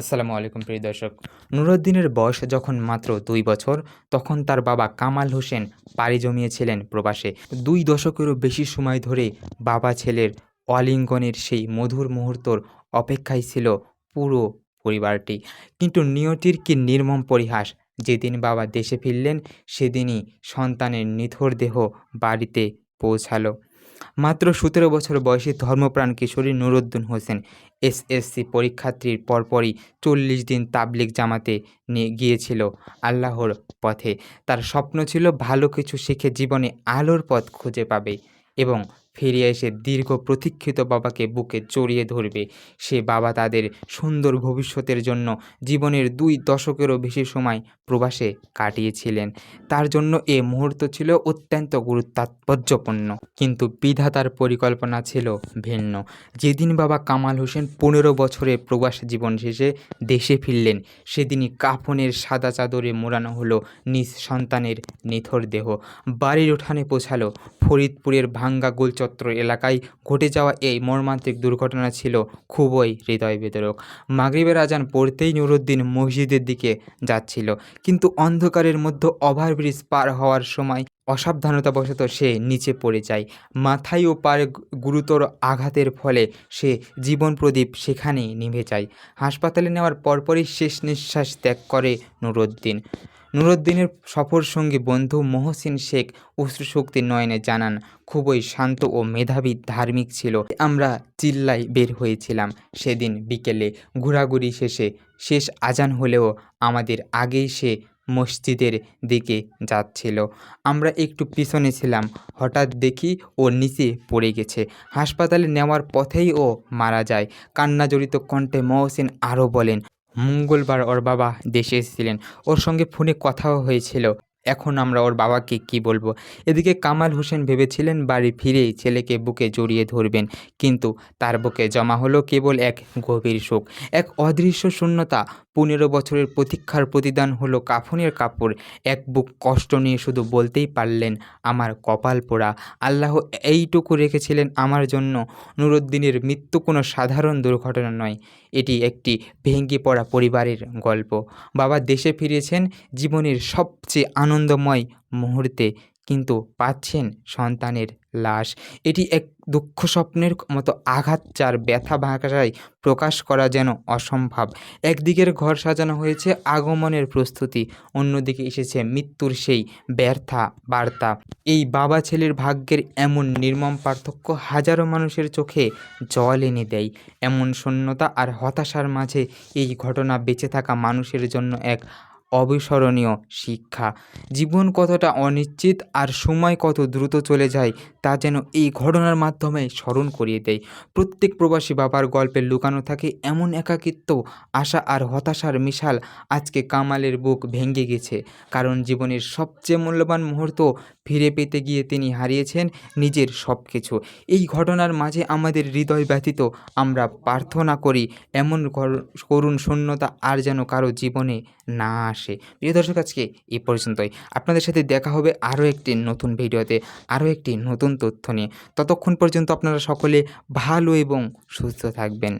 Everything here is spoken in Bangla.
আসসালামু আলাইকুম, প্রিয় দর্শক। নুরুদ্দিনের বয়স যখন মাত্র দুই বছর, তখন তার বাবা কামাল হোসেন পাড়ি জমিয়েছিলেন প্রবাসে। দুই দশকেরও বেশি সময় ধরে বাবা ছেলের অলিঙ্গনের সেই মধুর মুহূর্তর অপেক্ষায় ছিল পুরো পরিবারটি। কিন্তু নিয়তির কি নির্মম পরিহাস, যেদিন বাবা দেশে ফিরলেন, সেদিনই সন্তানের নিথর দেহ বাড়িতে পৌঁছালো। মাত্র সতেরো বছর বয়সী ধর্মপ্রাণ কিশোরী নুরুদ্দিন হোসেন এসএসসি পরীক্ষার্থীর পরপরই চল্লিশ দিন তাবলিক জামাতে নিয়ে গিয়েছিল আল্লাহর পথে। তার স্বপ্ন ছিল ভালো কিছু শিখে জীবনে আলোর পথ খুঁজে পাবে এবং ফিরে এসে দীর্ঘ প্রতীক্ষিত বাবাকে বুকে জড়িয়ে ধরবে। সে বাবা তাদের সুন্দর ভবিষ্যতের জন্য জীবনের দুই দশকেরও বেশি সময় প্রবাসে কাটিয়েছিলেন। তার জন্য এ মুহূর্ত ছিল অত্যন্ত গুরুত্বাৎপর্যপূর্ণ। কিন্তু বিধাতার পরিকল্পনা ছিল ভিন্ন। যেদিন বাবা কামাল হোসেন পনেরো বছরে প্রবাস জীবন শেষে দেশে ফিরলেন, সেদিনই কাফনের সাদা চাদরে মোড়ানো হলো নিজ সন্তানের নিথর দেহ। বাড়ির উঠানে পৌঁছালো ফরিদপুরের ভাঙ্গা গোলচত্র এলাকায় ঘটে যাওয়া এই মর্মান্তিক দুর্ঘটনা ছিল খুবই হৃদয় বিতরক মাগরিবের আজান পড়তেই নুরুদ্দিন মসজিদের দিকে যাচ্ছিল, কিন্তু অন্ধকারের মধ্যে ওভারব্রিজ পার হওয়ার সময় অসাবধানতাবশত সে নিচে পড়ে যায়। মাথায় ও পায়ে গুরুতর আঘাতের ফলে সে জীবন প্রদীপ সেখানেই নিভে যায়। হাসপাতালে নেওয়ার পরপরই শেষ নিঃশ্বাস ত্যাগ করে নুরুদ্দিন। নুরুদ্দিনের সফর সঙ্গী বন্ধু মহসিন শেখ অশ্রুশক্তি নয়নে জানান, খুবই শান্ত ও মেধাবী ধার্মিক ছিল। আমরা চিল্লাই বের হয়েছিলাম। সেদিন বিকেলে ঘোরাঘুরি শেষে শেষ আজান হলেও আমাদের আগেই সে মসজিদের দিকে যাচ্ছিল। আমরা একটু পিছনে ছিলাম। হঠাৎ দেখি ও নিচে পড়ে গেছে। হাসপাতালে নেওয়ার পথেই ও মারা যায়। কান্নাজড়িত কণ্ঠে মহসিন আরও বলেন মঙ্গলবার ওর বাবা দেশে এসেছিলেন। ওর সঙ্গে ফোনে কথাও হয়েছিল। এখন আমরা ওর বাবাকে কি বলব? এদিকে কামাল হোসেন ভেবেছিলেন বাড়ি ফিরেই ছেলেকে বুকে জড়িয়ে ধরবেন, কিন্তু তার বুকে জমা হলো কেবল এক গভীর শোক, এক অদৃশ্য শূন্যতা। পনেরো বছরের প্রতীক্ষার প্রতিদান হলো কাফনের কাপড়। এক বুক কষ্ট নিয়ে শুধু বলতেই পারলেন, আমার কপাল পোড়া। আল্লাহ এইটুকু রেখেছিলেন আমার জন্য। নুরুদ্দিনের মৃত্যু কোনো সাধারণ দুর্ঘটনা নয়। এটি একটি ভেঙে পড়া পরিবারের গল্প। বাবা দেশে ফিরেছেন জীবনের সবচেয়ে আনন্দময় মুহূর্তে। কিন্তু পাচ্ছেন সন্তানের লাশ। এটি এক দুঃখ স্বপ্নের মতো আঘাত যার ব্যথা ভাষায় প্রকাশ করা যেন অসম্ভব। একদিকের ঘর সাজানো হয়েছে আগমনের প্রস্তুতি, অন্যদিকে এসেছে মৃত্যুর সেই ব্যর্থা বার্তা। এই বাবা ছেলের ভাগ্যের এমন নির্মম পার্থক্য হাজারো মানুষের চোখে জল এনে দেয়। এমন শূন্যতা আর হতাশার মাঝে এই ঘটনা বেঁচে থাকা মানুষের জন্য এক অবিস্মরণীয় শিক্ষা। জীবন কতটা অনিশ্চিত আর সময় কত দ্রুত চলে যায়, তা যেন এই ঘটনার মাধ্যমে স্মরণ করিয়ে দেয়। প্রত্যেক প্রবাসী বাবার গল্পে লুকানো থাকে এমন একাকিত্ব, আশা আর হতাশার মিশাল আজকে কামালের বুক ভেঙে গেছে। কারণ জীবনের সবচেয়ে মূল্যবান মুহূর্ত ফিরে পেতে গিয়ে তিনি হারিয়েছেন নিজের সব কিছু এই ঘটনার মাঝে আমাদের হৃদয় ব্যথিত, আমরা প্রার্থনা করি এমন করুণ শূন্যতা আর যেন কারও জীবনে না আসে। প্রিয় দর্শক, আজকে এই পর্যন্তই। আপনাদের সাথে দেখা হবে আরও একটি নতুন ভিডিওতে, আরও একটি নতুন তথ্য নিয়ে। ততক্ষণ পর্যন্ত আপনারা সকলে ভালো এবং সুস্থ থাকবেন।